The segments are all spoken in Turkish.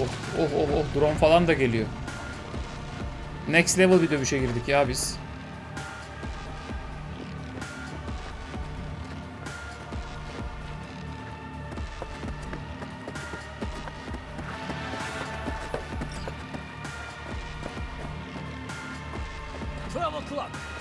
Oh oh oh oh drone falan da geliyor. Next level bir dövüşe girdik ya biz. Travel clock.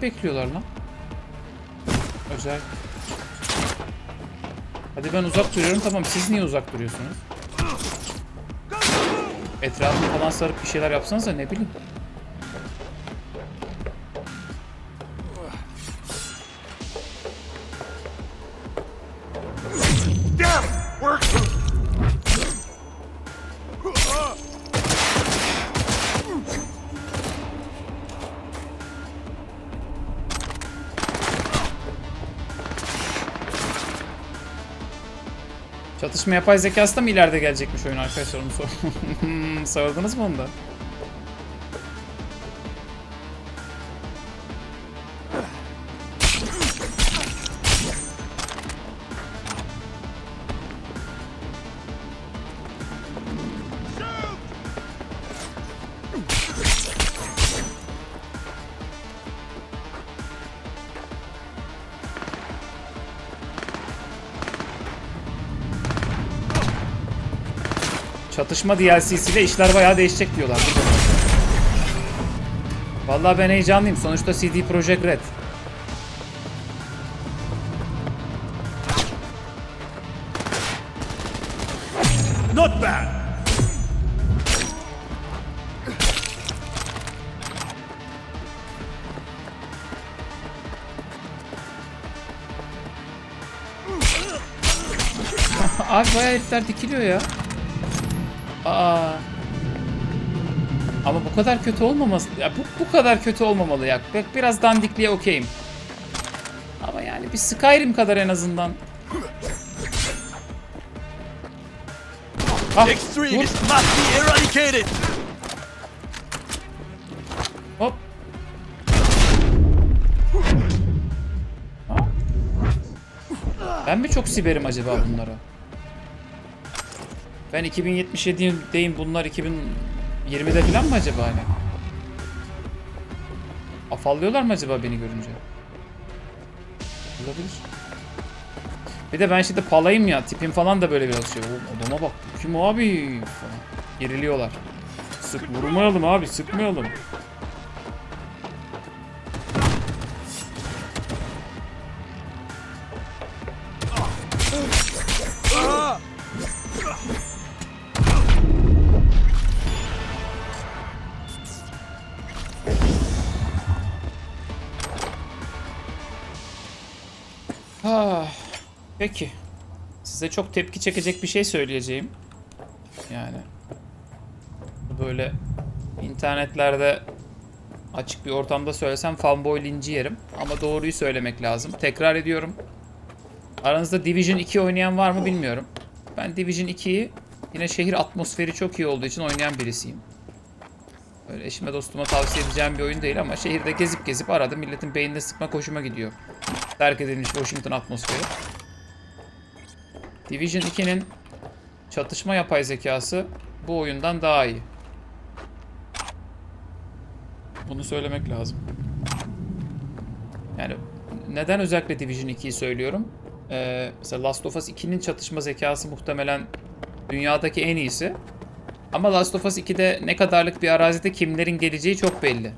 Niye bekliyorlar lan? Özel. Hadi ben uzak duruyorum tamam siz niye uzak duruyorsunuz? Etrafını falan sarıp bir şeyler yapsanıza ne bileyim. Çatışma yapay zekası da mı ileride gelecekmiş oyun arkadaşlar onu sor. Sordunuz mu onu da? Çatışma DLC'siyle işler bayağı değişecek diyorlar. Vallahi ben heyecanlıyım. Sonuçta CD Projekt Red. Not bad! Abi bayağı herifler dikiliyor ya. Aa. Ama bu kadar kötü olmaması... Ya bu, bu kadar kötü olmamalı ya. Bak biraz dandikliğe okeyim. Ama yani bir Skyrim kadar en azından. Ah, eradicated! Hop. Ha? Ben mi çok siberim acaba bunlara? Ben 2077'deyim bunlar 2020'de falan mı acaba hani? Afallıyorlar mı acaba beni görünce? Olabilir. Bir de ben şimdi palayım ya tipim falan da böyle biraz şey. Oğlum adama bak kim abi falan. Geriliyorlar. Sık vurmayalım abi sıkmayalım. Ah, peki. Size çok tepki çekecek bir şey söyleyeceğim. Yani böyle internetlerde açık bir ortamda söylesem fanboy linci yerim. Ama doğruyu söylemek lazım. Tekrar ediyorum. Aranızda Division 2 oynayan var mı bilmiyorum. Ben Division 2'yi yine şehir atmosferi çok iyi olduğu için oynayan birisiyim. Öyle eşime dostuma tavsiye edeceğim bir oyun değil ama şehirde gezip gezip arada milletin beynine sıkma hoşuma gidiyor. Terk edilmiş Washington atmosferi. Division 2'nin çatışma yapay zekası bu oyundan daha iyi. Bunu söylemek lazım. Yani neden özellikle Division 2'yi söylüyorum? Ee, mesela Last of Us 2'nin çatışma zekası muhtemelen dünyadaki en iyisi. Ama Last of Us 2'de ne kadarlık bir arazide kimlerin geleceği çok belli.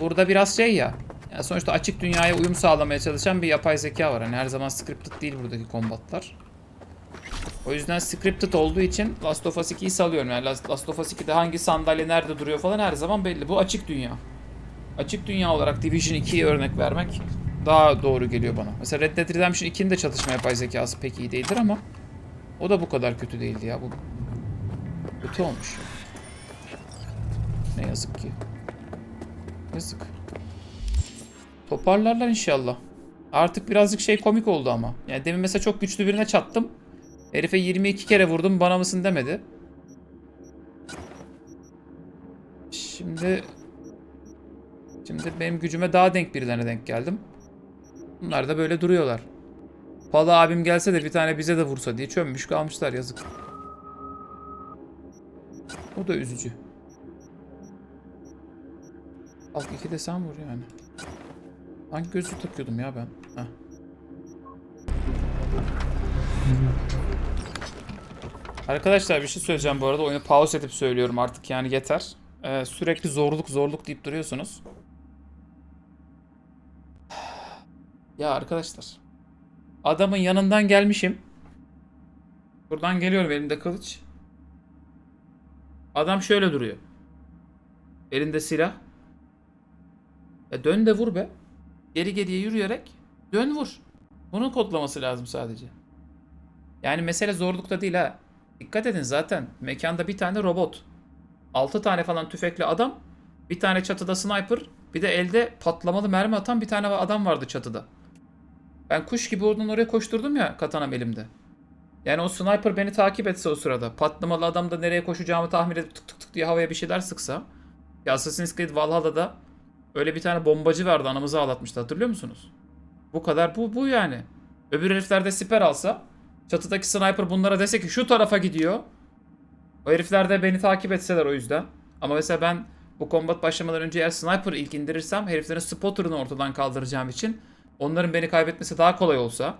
Burada biraz şey ya. Yani sonuçta açık dünyaya uyum sağlamaya çalışan bir yapay zeka var. Hani her zaman scripted değil buradaki kombatlar. O yüzden scripted olduğu için Last of Us 2'yi salıyorum. Yani Last of Us 2'de hangi sandalye nerede duruyor falan her zaman belli. Bu açık dünya. Açık dünya olarak Division 2'ye örnek vermek daha doğru geliyor bana. Mesela Red Dead Redemption 2'nin de çalışma yapay zekası pek iyi değildir ama o da bu kadar kötü değildi ya. Bu kötü olmuş. Ne yazık ki. Yazık. Toparlarlar inşallah. Artık birazcık şey komik oldu ama. Yani demin mesela çok güçlü birine çattım. Herife 22 kere vurdum bana mısın demedi. Şimdi Şimdi benim gücüme daha denk birilerine denk geldim. Bunlar da böyle duruyorlar. Pala abim gelse de bir tane bize de vursa diye çömmüş kalmışlar yazık. O da üzücü. Halk iki de sen vur yani. Hangi gözlük takıyordum ya ben? Heh. Arkadaşlar bir şey söyleyeceğim bu arada. Oyunu pause edip söylüyorum artık yani yeter. Ee, sürekli zorluk zorluk deyip duruyorsunuz. Ya arkadaşlar. Adamın yanından gelmişim. Buradan geliyorum elimde kılıç. Adam şöyle duruyor. Elinde silah. E dön de vur be. Geri geriye yürüyerek dön vur. Bunun kodlaması lazım sadece. Yani mesele zorlukta değil ha. Dikkat edin zaten mekanda bir tane robot. 6 tane falan tüfekli adam. Bir tane çatıda sniper. Bir de elde patlamalı mermi atan bir tane adam vardı çatıda. Ben kuş gibi oradan oraya koşturdum ya katanam elimde. Yani o sniper beni takip etse o sırada. Patlamalı adam da nereye koşacağımı tahmin edip tık tık tık diye havaya bir şeyler sıksa. Ya Assassin's Creed Valhalla'da öyle bir tane bombacı vardı anamızı ağlatmıştı hatırlıyor musunuz? Bu kadar bu bu yani. Öbür herifler de siper alsa çatıdaki sniper bunlara dese ki şu tarafa gidiyor. O herifler de beni takip etseler o yüzden. Ama mesela ben bu kombat başlamadan önce eğer sniper ilk indirirsem heriflerin spotter'ını ortadan kaldıracağım için onların beni kaybetmesi daha kolay olsa.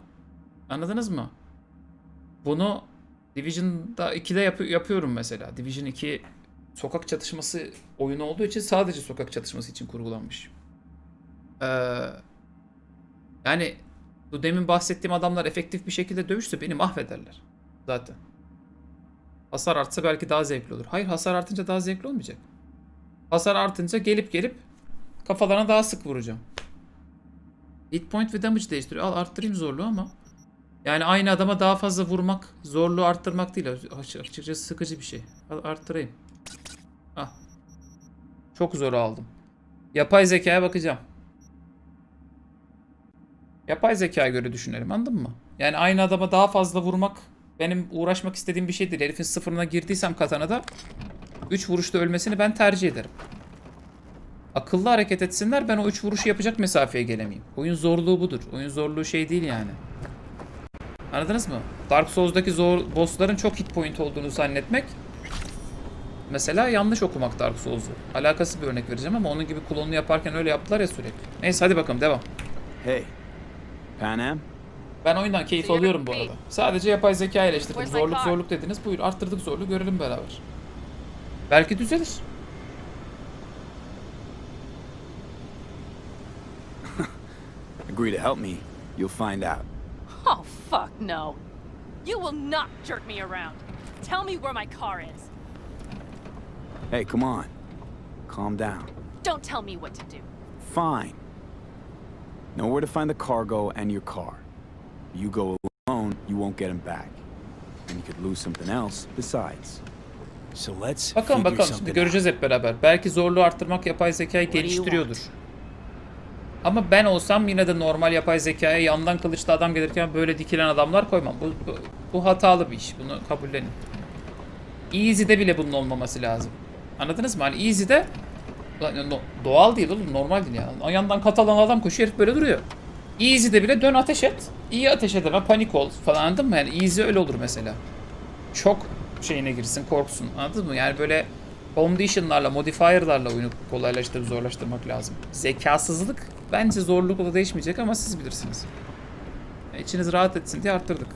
Anladınız mı? Bunu Division'da 2'de yap- yapıyorum mesela. Division 2 sokak çatışması oyunu olduğu için sadece sokak çatışması için kurgulanmış. Ee, yani bu demin bahsettiğim adamlar efektif bir şekilde dövüşse beni mahvederler. Zaten. Hasar artsa belki daha zevkli olur. Hayır hasar artınca daha zevkli olmayacak. Hasar artınca gelip gelip kafalarına daha sık vuracağım. Hit point ve damage değiştiriyor. Al arttırayım zorluğu ama. Yani aynı adama daha fazla vurmak, zorluğu arttırmak değil. Aç- Açıkçası sıkıcı bir şey. Arttırayım. Ah. Çok zor aldım. Yapay zekaya bakacağım. Yapay zekaya göre düşünelim anladın mı? Yani aynı adama daha fazla vurmak benim uğraşmak istediğim bir şey değil. Herifin sıfırına girdiysem katanada 3 vuruşta ölmesini ben tercih ederim. Akıllı hareket etsinler ben o 3 vuruşu yapacak mesafeye gelemeyeyim. Oyun zorluğu budur. Oyun zorluğu şey değil yani. Anladınız mı? Dark Souls'daki zor bossların çok hit point olduğunu zannetmek mesela yanlış okumak Dark Souls'u. Alakası bir örnek vereceğim ama onun gibi klonunu yaparken öyle yaptılar ya sürekli. Neyse hadi bakalım devam. Hey, Pan Am? Ben oyundan keyif alıyorum bu arada. Sadece yapay zeka eleştirdim. Zorluk zorluk dediniz. Buyur arttırdık zorluğu görelim beraber. Belki düzelir. Agree to help me, you'll find out. Fuck no. You will not jerk me around. Tell me where my car is. Hey, come on. Calm down. Don't tell me what to do. Fine. Know where to find the cargo and your car. You go alone, you won't get him back. And you could lose something else besides. So let's Bakalım bakalım şimdi göreceğiz hep beraber. Belki zorluğu arttırmak yapay zekayı geliştiriyordur. Ama ben olsam yine de normal yapay zekaya yandan kılıçlı adam gelirken böyle dikilen adamlar koymam. Bu, bu, bu hatalı bir iş. Bunu kabullenin. Easy'de bile bunun olmaması lazım. Anladınız mı? Hani Easy'de doğal değil oğlum normal değil. O yandan katalan adam koşuyor herif böyle duruyor. Easy'de bile dön ateş et. İyi ateş edeme panik ol falan anladın mı? Yani easy öyle olur mesela. Çok şeyine girsin korksun anladın mı? Yani böyle condition'larla modifier'larla oyunu kolaylaştırıp zorlaştırmak lazım. Zekasızlık bence zorlukla değişmeyecek ama siz bilirsiniz. İçiniz rahat etsin diye arttırdık.